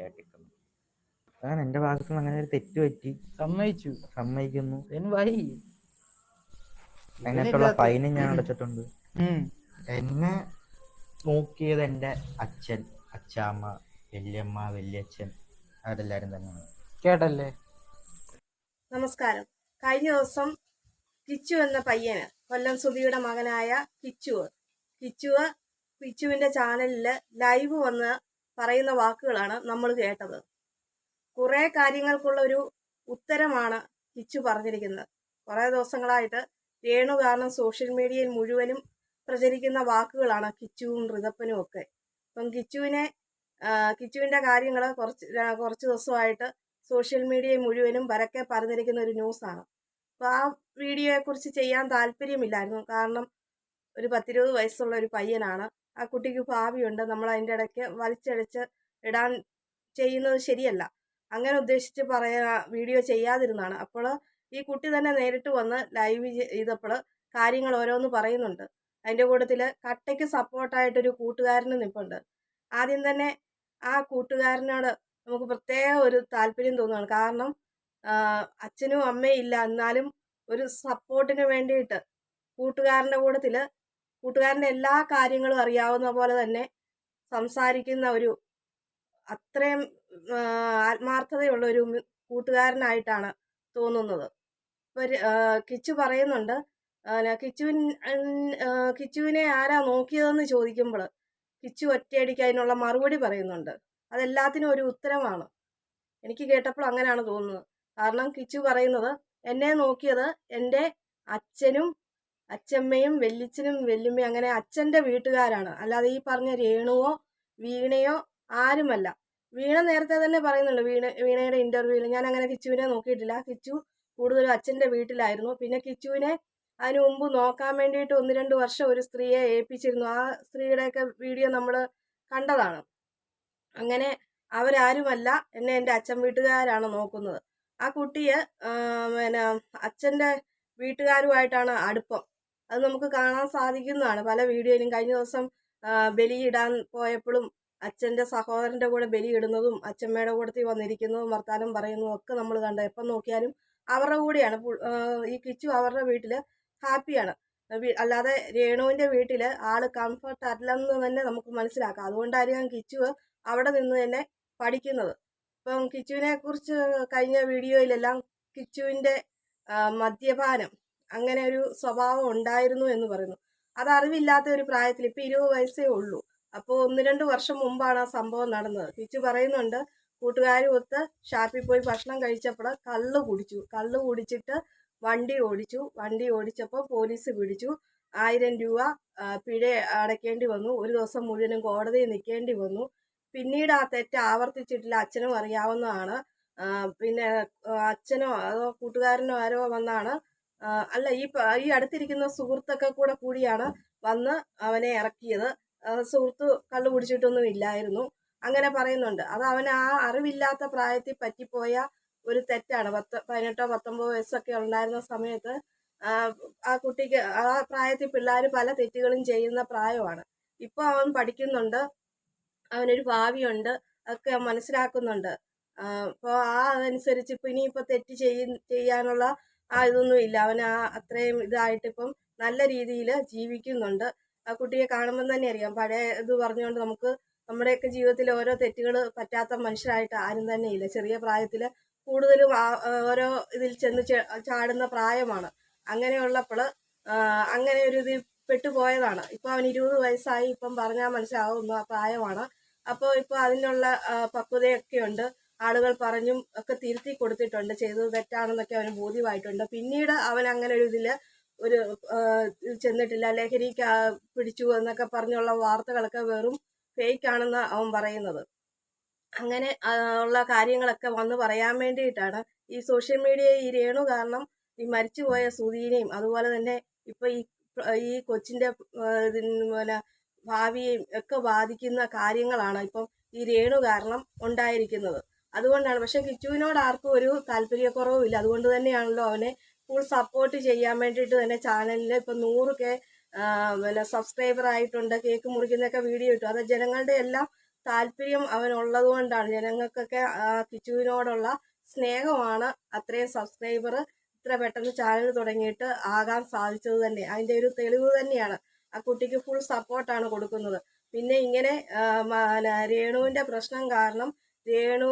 കേട്ടിരിക്കുന്നു. അതാണ് എന്റെ ഭാഗത്ത് നിന്ന് അങ്ങനെ ഒരു തെറ്റ് പറ്റി. സമ്മതിച്ചു. സമ്മതിക്കുന്നു. why? അതിനകത്തുള്ള ഫൈനും ഞാൻ അടച്ചിട്ടുണ്ട്. എന്നെ നോക്കിയത് എന്റെ അച്ഛൻ അച്ചാമ്മ വല്യമ്മ വല്യച്ഛൻ അവരെല്ലാരും തന്നെയാണ്. കേട്ടല്ലേ? നമസ്കാരം. കഴിഞ്ഞ ദിവസം കിച്ചു എന്ന പയ്യന് കൊല്ലം സുബിയുടെ മകനായ കിച്ചു കിച്ചു കിച്ചുവിന്റെ ചാനലിൽ ലൈവ് വന്ന് പറയുന്ന വാക്കുകളാണ് നമ്മൾ കേട്ടത്. കുറെ കാര്യങ്ങൾക്കുള്ള ഒരു ഉത്തരമാണ് കിച്ചു പറഞ്ഞിരിക്കുന്നത്. കുറെ ദിവസങ്ങളായിട്ട് രേണു കാരണം സോഷ്യൽ മീഡിയയിൽ മുഴുവനും പ്രചരിക്കുന്ന വാക്കുകളാണ് കിച്ചുവും ഋതപ്പനും ഒക്കെ. അപ്പം കിച്ചുവിനെ കിച്ചുവിന്റെ കാര്യങ്ങൾ കുറച്ച് കുറച്ച് ദിവസമായിട്ട് സോഷ്യൽ മീഡിയയിൽ മുഴുവനും പരക്കെ പറഞ്ഞിരിക്കുന്ന ഒരു ന്യൂസാണ്. അപ്പോൾ ആ വീഡിയോയെക്കുറിച്ച് ചെയ്യാൻ താല്പര്യമില്ലായിരുന്നു. കാരണം ഒരു പത്തിരുപത് വയസ്സുള്ള ഒരു പയ്യനാണ് ആ കുട്ടിക്ക് ഭാവിയുണ്ട്. നമ്മൾ അതിന്റെ ഇടയ്ക്ക് വലിച്ചടിച്ച് ഇടാൻ ചെയ്യുന്നത് ശരിയല്ല. അങ്ങനെ ഉദ്ദേശിച്ച് പറയാ വീഡിയോ ചെയ്യാതിരുന്നാണ് അപ്പോൾ ഈ കുട്ടി തന്നെ നേരിട്ട് വന്ന് ലൈവ് ചെയ്തപ്പോൾ കാര്യങ്ങൾ ഓരോന്ന് പറയുന്നുണ്ട്. അതിന്റെ കൂട്ടത്തിൽ കട്ടയ്ക്ക് സപ്പോർട്ടായിട്ടൊരു കൂട്ടുകാരന് നിൽപ്പുണ്ട് ആദ്യം തന്നെ ആ കൂട്ടുകാരനോട് നമുക്ക് പ്രത്യേക ഒരു താല്പര്യം തോന്നുകയാണ്. കാരണം അച്ഛനും അമ്മയും ഇല്ല. എന്നാലും ഒരു സപ്പോർട്ടിന് വേണ്ടിയിട്ട് കൂട്ടുകാരന്റെ കൂട്ടത്തിൽ കൂട്ടുകാരന്റെ എല്ലാ കാര്യങ്ങളും അറിയാവുന്ന പോലെ തന്നെ സംസാരിക്കുന്ന ഒരു അത്രയും ആത്മാർത്ഥതയുള്ള ഒരു കൂട്ടുകാരനായിട്ടാണ് തോന്നുന്നത്. ഒരു, കിച്ചു പറയുന്നുണ്ട് കിച്ചുവിൻ കിച്ചുവിനെ ആരാ നോക്കിയതെന്ന് ചോദിക്കുമ്പോൾ കിച്ചു ഒറ്റയടിക്ക് അതിനുള്ള മറുപടി പറയുന്നുണ്ട്. അതെല്ലാത്തിനും ഒരു ഉത്തരമാണ്. എനിക്ക് കേട്ടപ്പോൾ അങ്ങനെയാണ് തോന്നുന്നത്. കാരണം കിച്ചു പറയുന്നത് എന്നെ നോക്കിയത് എന്റെ അച്ഛനും അച്ഛമ്മയും വെല്ലിച്ചനും വെല്ലുമ്മയും അങ്ങനെ അച്ഛന്റെ വീട്ടുകാരാണ്. അല്ലാതെ ഈ പറഞ്ഞ രേണുവോ വീണയോ ആരുമല്ല. വീണ നേരത്തെ തന്നെ പറയുന്നുണ്ട് വീണ വീണയുടെ ഇന്റർവ്യൂവിൽ ഞാൻ അങ്ങനെ കിച്ചുവിനെ നോക്കിയിട്ടില്ല. കിച്ചു കൂടുതലും അച്ഛന്റെ വീട്ടിലായിരുന്നു. പിന്നെ കിച്ചുവിനെ അതിനു മുമ്പ് നോക്കാൻ വേണ്ടിയിട്ട് ഒന്ന് രണ്ട് വർഷം ഒരു സ്ത്രീയെ ഏൽപ്പിച്ചിരുന്നു. ആ സ്ത്രീയുടെയൊക്കെ വീഡിയോ നമ്മൾ കണ്ടതാണ്. അങ്ങനെ അവരാരുമല്ല എന്നെ എന്റെ അച്ഛൻ വീട്ടുകാരാണ് നോക്കുന്നത്. ആ കുട്ടിയെ പിന്നെ അച്ഛന്റെ വീട്ടുകാരുമായിട്ടാണ് അടുപ്പം. അത് നമുക്ക് കാണാൻ സാധിക്കുന്നതാണ്. പല വീഡിയോയിലും കഴിഞ്ഞ ദിവസം ബലിയിടാൻ പോയപ്പോഴും അച്ഛന്റെ സഹോദരന്റെ കൂടെ ബലിയിടുന്നതും അച്ഛമ്മയുടെ കൂടത്തിൽ വന്നിരിക്കുന്നതും വർത്താനം പറയുന്നതും ഒക്കെ നമ്മൾ കണ്ടത് എപ്പം നോക്കിയാലും അവരുടെ കൂടെയാണ്. ഈ കിച്ചു അവരുടെ വീട്ടിൽ ഹാപ്പിയാണ്. അല്ലാതെ രേണുവിന്റെ വീട്ടിൽ ആൾ കംഫർട്ട് അല്ലെന്ന് തന്നെ നമുക്ക് മനസ്സിലാക്കാം. അതുകൊണ്ടായിരിക്കാം കിച്ചു അവിടെ നിന്ന് തന്നെ പഠിക്കുന്നത്. ഇപ്പം കിച്ചുവിനെ കുറിച്ച് കഴിഞ്ഞ വീഡിയോയിലെല്ലാം കിച്ചുവിന്റെ മദ്യപാനം അങ്ങനെ ഒരു സ്വഭാവം ഉണ്ടായിരുന്നു എന്ന് പറയുന്നു. അത് അറിവില്ലാത്ത ഒരു പ്രായത്തിൽ ഇപ്പം ഇരുപത് വയസ്സേ ഉള്ളൂ. അപ്പോൾ ഒന്ന് രണ്ട് വർഷം മുമ്പാണ് ആ സംഭവം നടന്നത്. കിച്ചു പറയുന്നുണ്ട് കൂട്ടുകാരും ഒത്ത് ഷാപ്പിൽ പോയി ഭക്ഷണം കഴിച്ചപ്പോൾ കള്ള് കുടിച്ചു. കള്ള് കുടിച്ചിട്ട് വണ്ടി ഓടിച്ചു. വണ്ടി ഓടിച്ചപ്പോൾ പോലീസ് പിടിച്ചു. ആയിരം രൂപ പിഴ അടയ്ക്കേണ്ടി വന്നു. ഒരു ദിവസം മുഴുവനും കോടതിയിൽ നിൽക്കേണ്ടി വന്നു. പിന്നീട് ആ തെറ്റ് ആവർത്തിച്ചിട്ടില്ല. അച്ഛനും അറിയാവുന്നതാണ്. പിന്നെ അച്ഛനോ അതോ കൂട്ടുകാരനോ ആരോ വന്നാണ് അല്ല ഈ ഈ അടുത്തിരിക്കുന്ന സുഹൃത്തൊക്കെ കൂടെ കൂടിയാണ് വന്ന് അവനെ ഇറക്കിയത്. സുഹൃത്ത് കള്ളു കുടിച്ചിട്ടൊന്നും ഇല്ലായിരുന്നു. അങ്ങനെ പറയുന്നുണ്ട്. അത് അവൻ ആ അറിവില്ലാത്ത പ്രായത്തിൽ പറ്റിപ്പോയ ഒരു തെറ്റാണ്. പത്ത് പതിനെട്ടോ പത്തൊമ്പതോ വയസ്സൊക്കെ ഉണ്ടായിരുന്ന സമയത്ത് ആ, കുട്ടിക്ക് ആ പ്രായത്തിൽ പിള്ളേർ പല തെറ്റുകളും ചെയ്യുന്ന പ്രായമാണ്. ഇപ്പോൾ അവൻ പഠിക്കുന്നുണ്ട്. അവനൊരു ഭാവിയുണ്ട്. ഒക്കെ മനസ്സിലാക്കുന്നുണ്ട്. അപ്പോൾ ആ അതനുസരിച്ച് ഇപ്പം ഇനിയിപ്പോൾ തെറ്റ് ചെയ്യ ചെയ്യാനുള്ള ആ ഇതൊന്നും ഇല്ല. അവൻ ആ അത്രയും ഇതായിട്ട് ഇപ്പം നല്ല രീതിയിൽ ജീവിക്കുന്നുണ്ട്. ആ കുട്ടിയെ കാണുമ്പോൾ തന്നെ അറിയാം. പഴയ ഇത് പറഞ്ഞുകൊണ്ട് നമുക്ക് നമ്മുടെയൊക്കെ ജീവിതത്തിൽ ഓരോ തെറ്റുകൾ പറ്റാത്ത മനുഷ്യരായിട്ട് ആരും തന്നെ ഇല്ല. ചെറിയ പ്രായത്തിൽ കൂടുതലും ഓരോ ഇതിൽ ചെന്ന് ചാടുന്ന പ്രായമാണ്. അങ്ങനെയുള്ളപ്പോൾ അങ്ങനെ ഒരു ഇതിൽ പെട്ടുപോയതാണ്. ഇപ്പോൾ അവൻ ഇരുപത് വയസ്സായി ഇപ്പം പറഞ്ഞാൽ മനസ്സിലാവുന്ന പ്രായമാണ്. അപ്പോൾ ഇപ്പോൾ അതിനുള്ള പക്വതയൊക്കെ ഉണ്ട് ആളുകൾ പറഞ്ഞും ഒക്കെ തിരുത്തി കൊടുത്തിട്ടുണ്ട്. ചെയ്തത് തെറ്റാണെന്നൊക്കെ അവന് ബോധ്യമായിട്ടുണ്ട്. പിന്നീട് അവൻ അങ്ങനെ ഒരു ഇതിൽ ഒരു ചെന്നിട്ടില്ല. ലഹരി പിടിച്ചു എന്നൊക്കെ പറഞ്ഞുള്ള വാർത്തകളൊക്കെ വെറും ഫേക്ക് ആണെന്ന് അവൻ പറയുന്നത്. അങ്ങനെ ഉള്ള കാര്യങ്ങളൊക്കെ വന്ന് പറയാൻ വേണ്ടിയിട്ടാണ് ഈ സോഷ്യൽ മീഡിയ ഈ രേണു കാരണം ഈ മരിച്ചുപോയ സുധീനെയും അതുപോലെ തന്നെ ഇപ്പൊ ഈ ഈ കൊച്ചിന്റെ പിന്നെ ഭാവിയെയും ഒക്കെ ബാധിക്കുന്ന കാര്യങ്ങളാണ് ഇപ്പം ഈ രേണു കാരണം ഉണ്ടായിരിക്കുന്നത്. അതുകൊണ്ടാണ്. പക്ഷെ കിച്ചുവിനോട് ആർക്കും ഒരു താല്പര്യക്കുറവുമില്ല അതുകൊണ്ട് തന്നെയാണല്ലോ അവനെ ഫുൾ സപ്പോർട്ട് ചെയ്യാൻ വേണ്ടിയിട്ട് തന്നെ ചാനലിൽ ഇപ്പം നൂറ് കെ പിന്നെ സബ്സ്ക്രൈബർ ആയിട്ടുണ്ട്. കേക്ക് മുറിക്കുന്നൊക്കെ വീഡിയോ ഇട്ടു. അത് ജനങ്ങളുടെ എല്ലാം താല്പര്യം അവനുള്ളത് കൊണ്ടാണ്. ജനങ്ങൾക്കൊക്കെ കിച്ചുവിനോടുള്ള സ്നേഹമാണ് അത്രയും സബ്സ്ക്രൈബർ ഇത്ര പെട്ടെന്ന് ചാനൽ തുടങ്ങിയിട്ട് ആകാൻ സാധിച്ചത് തന്നെ. അതിന്റെ ഒരു തെളിവ് തന്നെയാണ്. ആ കുട്ടിക്ക് ഫുൾ സപ്പോർട്ടാണ് കൊടുക്കുന്നത്. പിന്നെ ഇങ്ങനെ രേണുവിന്റെ പ്രശ്നം കാരണം രേണു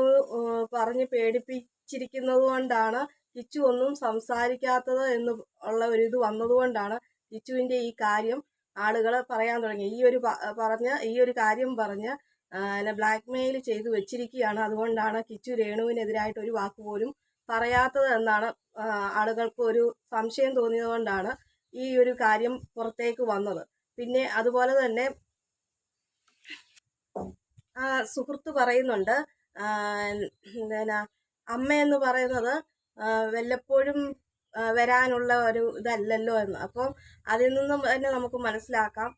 പറഞ്ഞ് പേടിപ്പിച്ചിരിക്കുന്നത് കൊണ്ടാണ് കിച്ചു ഒന്നും സംസാരിക്കാത്തത് എന്ന് ഉള്ള ഒരു ഇത് വന്നതുകൊണ്ടാണ് കിച്ചുവിന്റെ ഈ കാര്യം ആളുകൾ പറയാൻ തുടങ്ങി. ഈ ഒരു പറഞ്ഞ് ഈ ഒരു കാര്യം പറഞ്ഞ് ബ്ലാക്ക് മെയിൽ ചെയ്തു വെച്ചിരിക്കുകയാണ്. അതുകൊണ്ടാണ് കിച്ചു രേണുവിനെതിരായിട്ട് ഒരു വാക്ക് പോലും പറയാത്തത് എന്നാണ് ആളുകൾക്ക് ഒരു സംശയം തോന്നിയതുകൊണ്ടാണ് ഈ ഒരു കാര്യം പുറത്തേക്ക് വന്നത്. പിന്നെ അതുപോലെ തന്നെ സുഹൃത്ത് പറയുന്നുണ്ട് അമ്മ അമ്മയെന്ന് പറയുന്നത് വല്ലപ്പോഴും വരാനുള്ള ഒരു ഇതല്ലല്ലോ എന്ന്. അപ്പം അതിൽ നിന്നും തന്നെ നമുക്ക് മനസ്സിലാക്കാം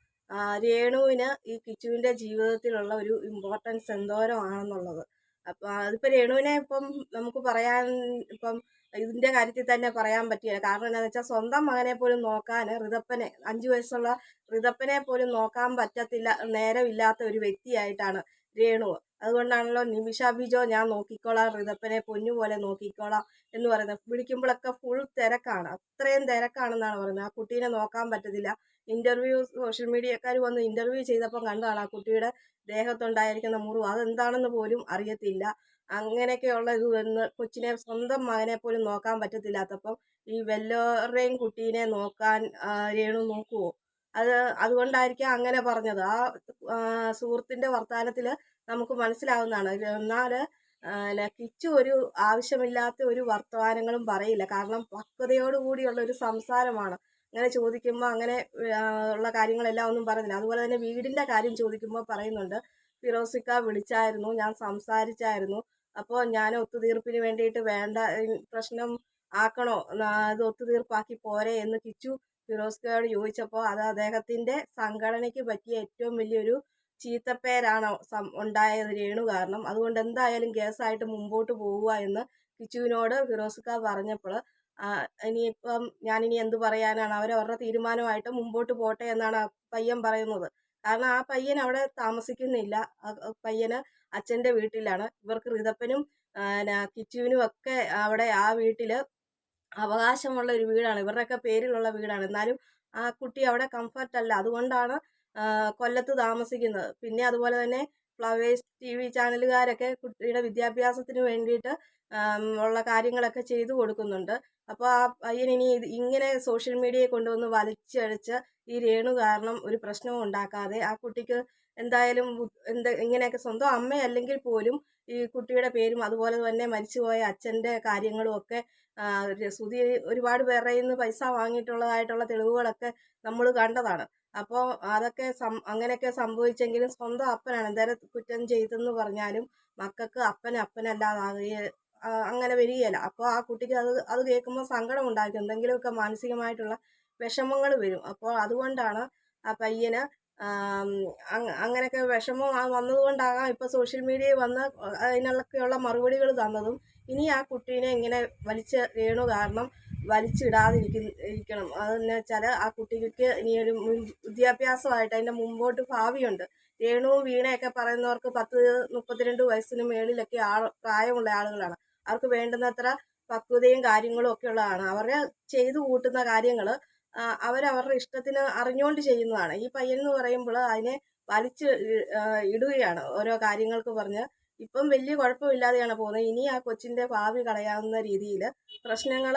രേണുവിന് ഈ കിച്ചുവിന്റെ ജീവിതത്തിലുള്ള ഒരു ഇമ്പോർട്ടൻസ് എന്തോരം ആണെന്നുള്ളത്. അപ്പം അതിപ്പോൾ രേണുവിനെ ഇപ്പം നമുക്ക് പറയാൻ ഇപ്പം ഇതിന്റെ കാര്യത്തിൽ തന്നെ പറയാൻ പറ്റില്ല. കാരണം എന്താണെന്ന് വെച്ചാൽ സ്വന്തം മകനെ പോലും നോക്കാൻ ഋതപ്പനെ അഞ്ചു വയസ്സുള്ള ഋതപ്പനെ പോലും നോക്കാൻ പറ്റത്തില്ല നേരമില്ലാത്ത ഒരു വ്യക്തിയായിട്ടാണ് രേണു. അതുകൊണ്ടാണല്ലോ നിമിഷാഭിജോ ഞാൻ നോക്കിക്കോളാം ഋതപ്പനെ പൊന്നു പോലെ നോക്കിക്കോളാം എന്ന് പറയുന്നത്. വിളിക്കുമ്പോഴൊക്കെ ഫുൾ തിരക്കാണ്. അത്രയും തിരക്കാണെന്നാണ് പറയുന്നത്. ആ കുട്ടീനെ നോക്കാൻ പറ്റത്തില്ല. ഇന്റർവ്യൂ സോഷ്യൽ മീഡിയക്കാർ വന്ന് ഇന്റർവ്യൂ ചെയ്തപ്പോൾ കണ്ടതാണ് ആ കുട്ടിയുടെ ദേഹത്തുണ്ടായിരിക്കുന്ന മുറിവ്. അതെന്താണെന്ന് പോലും അറിയത്തില്ല. അങ്ങനെയൊക്കെയുള്ള ഇത് വന്ന് കൊച്ചിനെ സ്വന്തം മകനെ പോലും നോക്കാൻ പറ്റത്തില്ലാത്തപ്പം ഈ വല്ലവരുടെയും കുട്ടീനെ നോക്കാൻ രേണു നോക്കുവോ? അത് അതുകൊണ്ടായിരിക്കാം അങ്ങനെ പറഞ്ഞത്. ആ സുഹൃത്തിന്റെ വർത്തമാനത്തിൽ നമുക്ക് മനസ്സിലാവുന്നതാണ്. എന്നാൽ കിച്ചു ഒരു ആവശ്യമില്ലാത്ത ഒരു വർത്തമാനങ്ങളും പറയില്ല. കാരണം പക്വതയോടുകൂടിയുള്ള ഒരു സംസാരമാണ്. അങ്ങനെ ചോദിക്കുമ്പോൾ അങ്ങനെ ഉള്ള കാര്യങ്ങളെല്ലാം ഒന്നും പറയുന്നില്ല. അതുപോലെ തന്നെ വീടിന്റെ കാര്യം ചോദിക്കുമ്പോൾ പറയുന്നുണ്ട്. ഫിറോസിക്ക വിളിച്ചായിരുന്നു ഞാൻ സംസാരിച്ചായിരുന്നു. അപ്പോൾ ഞാൻ ഒത്തുതീർപ്പിന് വേണ്ടിയിട്ട് വേണ്ട പ്രശ്നം ആക്കണോ? അത് ഒത്തുതീർപ്പാക്കി പോരെ എന്ന് കിച്ചു ഫിറോസ്കയോട് ചോദിച്ചപ്പോൾ അത് അദ്ദേഹത്തിന്റെ സംഘടനയ്ക്ക് പറ്റിയ ഏറ്റവും വലിയൊരു ചീത്തപ്പേരാണ് ഉണ്ടായത് രേണു കാരണം. അതുകൊണ്ട് എന്തായാലും കേസായിട്ട് മുമ്പോട്ട് പോവുക എന്ന് കിച്ചുവിനോട് ഫിറോസ്ക പറഞ്ഞപ്പോൾ ഇനിയിപ്പം ഞാനിനി എന്ത് പറയാനാണ്? അവർ അവരുടെ തീരുമാനമായിട്ട് മുമ്പോട്ട് പോട്ടെ എന്നാണ് ആ പയ്യൻ പറയുന്നത്. കാരണം ആ പയ്യൻ അവിടെ താമസിക്കുന്നില്ല. പയ്യന് അച്ഛന്റെ വീട്ടിലാണ്. ഇവർക്ക് റിതപ്പനും കിച്ചുവിനും ഒക്കെ അവിടെ ആ വീട്ടിൽ അവകാശമുള്ള ഒരു വീടാണ്. ഇവരുടെയൊക്കെ പേരിലുള്ള വീടാണ്. എന്നാലും ആ കുട്ടി അവിടെ കംഫർട്ട് അല്ല. അതുകൊണ്ടാണ് കൊല്ലത്ത് താമസിക്കുന്നത്. പിന്നെ അതുപോലെ തന്നെ ഫ്ലവേഴ്സ് ടി വി ചാനലുകാരൊക്കെ കുട്ടിയുടെ വിദ്യാഭ്യാസത്തിന് വേണ്ടിയിട്ട് ഉള്ള കാര്യങ്ങളൊക്കെ ചെയ്തു കൊടുക്കുന്നുണ്ട്. അപ്പോൾ ആ പയ്യൻ ഇനി ഇത് ഇങ്ങനെ സോഷ്യൽ മീഡിയയെ കൊണ്ടുവന്ന് വലിച്ചഴിച്ച് ഈ രേണു കാരണം ഒരു പ്രശ്നവും ഉണ്ടാക്കാതെ ആ കുട്ടിക്ക് എന്തായാലും എന്താ ഇങ്ങനെയൊക്കെ സ്വന്തം അമ്മ അല്ലെങ്കിൽ പോലും ഈ കുട്ടിയുടെ പേരും അതുപോലെ തന്നെ മരിച്ചുപോയ അച്ഛന്റെ കാര്യങ്ങളും ഒക്കെ ആ, ഒരുപാട് പേരുടെ നിന്ന് പൈസ വാങ്ങിയിട്ടുള്ളതായിട്ടുള്ള തെളിവുകളൊക്കെ നമ്മൾ കണ്ടതാണ്. അപ്പോൾ അതൊക്കെ സം അങ്ങനെയൊക്കെ സംഭവിച്ചെങ്കിലും സ്വന്തം അപ്പനാണ്. എന്തായാലും കുറ്റം ചെയ്തെന്ന് പറഞ്ഞാലും മക്കൾക്ക് അപ്പൻ അപ്പനല്ലാതാകുക അങ്ങനെ വരികയില്ല. അപ്പോൾ ആ കുട്ടിക്ക് അത് അത് കേൾക്കുമ്പോൾ സങ്കടം ഉണ്ടാക്കും എന്തെങ്കിലുമൊക്കെ മാനസികമായിട്ടുള്ള വിഷമങ്ങൾ വരും. അപ്പോൾ അതുകൊണ്ടാണ് ആ പയ്യന് അങ്ങനെയൊക്കെ വിഷമം വന്നതുകൊണ്ടാകാം ഇപ്പോൾ സോഷ്യൽ മീഡിയയിൽ വന്ന് അതിനൊക്കെയുള്ള മറുപടികൾ തന്നതും. ഇനി ആ കുട്ടീനെ ഇങ്ങനെ വലിച്ച് വീണു കാരണം വലിച്ചിടാതിരിക്കും ഇരിക്കണം. അതെന്ന് വെച്ചാൽ ആ കുട്ടിക്ക് ഇനി ഒരു വിദ്യാഭ്യാസമായിട്ട് അതിന്റെ മുമ്പോട്ട് ഭാവിയുണ്ട്. രേണുവും വീണയൊക്കെ പറയുന്നവർക്ക് പത്ത് മുപ്പത്തിരണ്ട് വയസ്സിന് മേളിലൊക്കെ ആൾ പ്രായമുള്ള ആളുകളാണ്. അവർക്ക് വേണ്ടുന്നത്ര പക്വതയും കാര്യങ്ങളും ഒക്കെ ഉള്ളതാണ്. അവരെ ചെയ്തു കൂട്ടുന്ന കാര്യങ്ങൾ അവരവരുടെ ഇഷ്ടത്തിന് അറിഞ്ഞുകൊണ്ട് ചെയ്യുന്നതാണ്. ഈ പയ്യൻ എന്ന് പറയുമ്പോൾ അതിനെ വലിച്ച് ഇടുകയാണ് ഓരോ കാര്യങ്ങൾക്ക് പറഞ്ഞ്. ഇപ്പം വലിയ കുഴപ്പമില്ലാതെയാണ് പോകുന്നത്. ഇനി ആ കൊച്ചിന്റെ ഭാവി കളയാവുന്ന രീതിയിൽ പ്രശ്നങ്ങൾ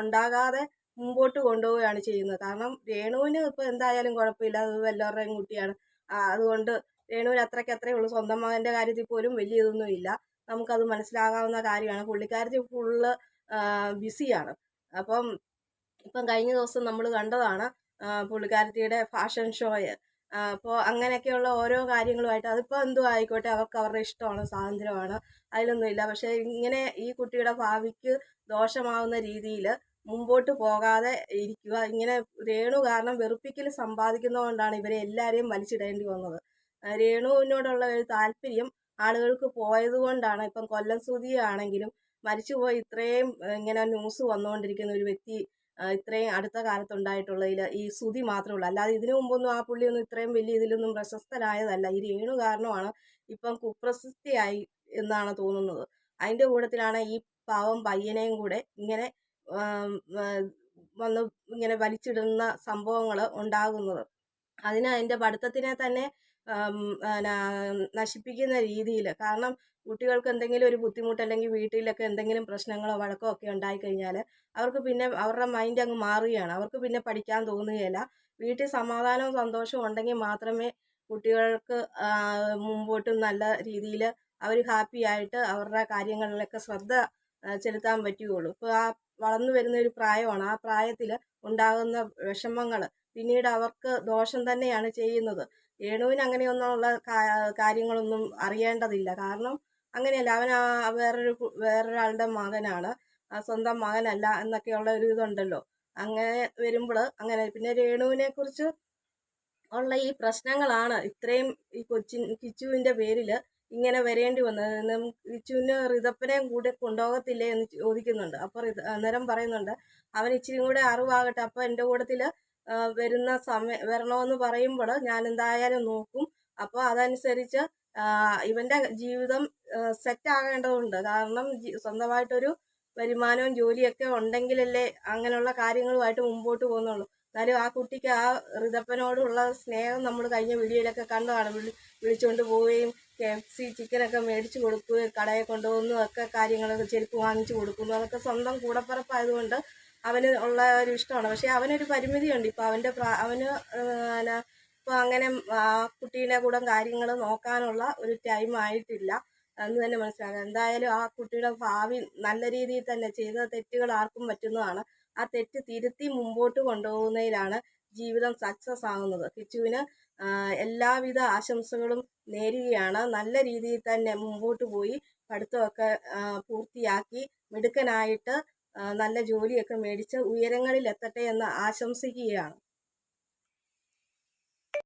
ഉണ്ടാകാതെ മുമ്പോട്ട് കൊണ്ടുപോവുകയാണ് ചെയ്യുന്നത്. കാരണം രേണുവിന് ഇപ്പം എന്തായാലും കുഴപ്പമില്ല. അത് വല്ലവരുടെയും കുട്ടിയാണ്. അതുകൊണ്ട് രേണുവിന് അത്രയ്ക്ക് അത്രയേ ഉള്ളൂ. സ്വന്തം മകന്റെ കാര്യത്തിൽ പോലും വലിയ ഇതൊന്നും ഇല്ല. നമുക്കത് മനസ്സിലാകാവുന്ന കാര്യമാണ്. പുള്ളിക്കാരത്തിൽ ഫുള്ള് ബിസിയാണ്. അപ്പം ഇപ്പം കഴിഞ്ഞ ദിവസം നമ്മൾ കണ്ടതാണ് പുള്ളിക്കാരത്തിയുടെ ഫാഷൻ ഷോയ് അപ്പോൾ അങ്ങനെയൊക്കെയുള്ള ഓരോ കാര്യങ്ങളുമായിട്ട് അതിപ്പോൾ എന്തോ ആയിക്കോട്ടെ അവർക്ക് അവരുടെ ഇഷ്ടമാണ് സ്വാതന്ത്ര്യമാണ് അതിലൊന്നുമില്ല പക്ഷേ ഇങ്ങനെ ഈ കുട്ടിയുടെ ഭാവിക്ക് ദോഷമാവുന്ന രീതിയിൽ മുമ്പോട്ട് പോകാതെ ഇരിക്കുക ഇങ്ങനെ രേണു കാരണം വെറുപ്പിക്കൽ സമ്പാദിക്കുന്നതുകൊണ്ടാണ് ഇവരെ എല്ലാവരെയും വലിച്ചിടേണ്ടി വന്നത്. രേണുവിനോടുള്ള ഒരു താല്പര്യം ആളുകൾക്ക് പോയത് കൊണ്ടാണ്. ഇപ്പം കൊല്ലം സുതിയാണെങ്കിലും മരിച്ചുപോയി ഇത്രയും ഇങ്ങനെ ന്യൂസ് വന്നുകൊണ്ടിരിക്കുന്ന ഒരു വ്യക്തി ഇത്രയും അടുത്ത കാലത്തുണ്ടായിട്ടുള്ളതിൽ ഈ ശ്രുതി മാത്രമേ ഉള്ളൂ. അല്ലാതെ ഇതിനു മുമ്പൊന്നും ആ പുള്ളിയൊന്നും ഇത്രയും വലിയ ഇതിലൊന്നും പ്രശസ്തനായതല്ല. ഈ രേണു കാരണമാണ് ഇപ്പം കുപ്രസിദ്ധിയായി എന്നാണ് തോന്നുന്നത്. അതിന്റെ കൂട്ടത്തിലാണ് ഈ പാവം പയ്യനെയും കൂടെ ഇങ്ങനെ വന്ന് ഇങ്ങനെ വലിച്ചിടുന്ന സംഭവങ്ങൾ ഉണ്ടാകുന്നത്. അതിന് അതിന്റെ പഠിത്തത്തിനെ തന്നെ നശിപ്പിക്കുന്ന രീതിയിൽ കാരണം കുട്ടികൾക്ക് എന്തെങ്കിലും ഒരു ബുദ്ധിമുട്ട് അല്ലെങ്കിൽ വീട്ടിലൊക്കെ എന്തെങ്കിലും പ്രശ്നങ്ങളോ വഴക്കോ ഒക്കെ ഉണ്ടായിക്കഴിഞ്ഞാൽ അവർക്ക് പിന്നെ അവരുടെ മൈൻഡ് അങ്ങ് മാറുകയാണ്. അവർക്ക് പിന്നെ പഠിക്കാൻ തോന്നുകയില്ല. വീട്ടിൽ സമാധാനവും സന്തോഷവും ഉണ്ടെങ്കിൽ മാത്രമേ കുട്ടികൾക്ക് മുമ്പോട്ട് നല്ല രീതിയിൽ അവർ ഹാപ്പി ആയിട്ട് അവരുടെ കാര്യങ്ങളിലൊക്കെ ശ്രദ്ധ ചെലുത്താൻ പറ്റുകയുള്ളൂ. ഇപ്പോൾ ആ വളർന്നു വരുന്ന ഒരു പ്രായമാണ്. ആ പ്രായത്തിൽ ഉണ്ടാകുന്ന വിഷമങ്ങൾ പിന്നീട് അവർക്ക് ദോഷം തന്നെയാണ് ചെയ്യുന്നത്. രേണുവിന് അങ്ങനെയൊന്നുള്ള കാര്യങ്ങളൊന്നും അറിയേണ്ടതില്ല. കാരണം അങ്ങനെയല്ല അവൻ വേറൊരു വേറൊരാളുടെ മകനാണ്. ആ സ്വന്തം മകനല്ല എന്നൊക്കെയുള്ള ഒരു ഇതുണ്ടല്ലോ. അങ്ങനെ വരുമ്പോൾ അങ്ങനെ പിന്നെ രേണുവിനെ കുറിച്ച് ഉള്ള ഈ പ്രശ്നങ്ങളാണ് ഇത്രയും ഈ കൊച്ചിൻ കിച്ചുവിന്റെ പേരിൽ ഇങ്ങനെ വരേണ്ടി വന്നത്. കിച്ചുവിന് ഋതപ്പനെയും കൂടെ കൊണ്ടുപോകത്തില്ലേ എന്ന് ചോദിക്കുന്നുണ്ട്. അപ്പോൾ അന്നേരം പറയുന്നുണ്ട് അവൻ ഇച്ചിരി കൂടെ അറിവാകട്ടെ. അപ്പോൾ എന്റെ കൂട്ടത്തിൽ വരുന്ന സമയം വരണമെന്ന് പറയുമ്പോൾ ഞാൻ എന്തായാലും നോക്കും. അപ്പോൾ അതനുസരിച്ച് ആ, ഇവന്റെ ജീവിതം സെറ്റ് ആകേണ്ടതുണ്ട്. കാരണം സ്വന്തമായിട്ടൊരു വരുമാനവും ജോലിയൊക്കെ ഉണ്ടെങ്കിലല്ലേ അങ്ങനെയുള്ള കാര്യങ്ങളുമായിട്ട് മുമ്പോട്ട് പോകുന്നുള്ളൂ. എന്നാലും ആ കുട്ടിക്ക് ആ ഋതപ്പനോടുള്ള സ്നേഹം നമ്മൾ കഴിഞ്ഞ വീഡിയോയിലൊക്കെ കണ്ടതാണ്. വിളി വിളിച്ചുകൊണ്ട് പോവുകയും കെ എഫ് സി ചിക്കനൊക്കെ മേടിച്ചു കൊടുക്കുകയും കടയെ കൊണ്ടുപോകുന്നു ഒക്കെ കാര്യങ്ങളൊക്കെ ചെരുപ്പ് വാങ്ങിച്ചു കൊടുക്കുന്നു. അതൊക്കെ സ്വന്തം കൂടപ്പറപ്പായതുകൊണ്ട് അവന് ഉള്ള ഒരു ഇഷ്ടമാണ്. പക്ഷേ അവനൊരു പരിമിതിയുണ്ട്. ഇപ്പോൾ അവന്റെ അവന് ഇപ്പോൾ അങ്ങനെ കുട്ടീനെ കൂടെ കാര്യങ്ങൾ നോക്കാനുള്ള ഒരു ടൈം ആയിട്ടില്ല. എന്ന് തന്നെ മനസ്സിലാക്കാം. എന്തായാലും ആ കുട്ടിയുടെ ഭാവി നല്ല രീതിയിൽ തന്നെ ചെയ്ത തെറ്റുകൾ ആർക്കും പറ്റുന്നതാണ്. ആ തെറ്റ് തിരുത്തി മുമ്പോട്ട് കൊണ്ടുപോകുന്നതിലാണ് ജീവിതം സക്സസ് ആകുന്നത്. കിച്ചുവിന് എല്ലാവിധ ആശംസകളും നേരുകയാണ്. നല്ല രീതിയിൽ തന്നെ മുമ്പോട്ട് പോയി പഠിത്തമൊക്കെ പൂർത്തിയാക്കി മിടുക്കനായിട്ട് നല്ല ജോലിയൊക്കെ മേടിച്ച് ഉയരങ്ങളിൽ എത്തട്ടെ എന്ന് ആശംസിക്കുകയാണ്.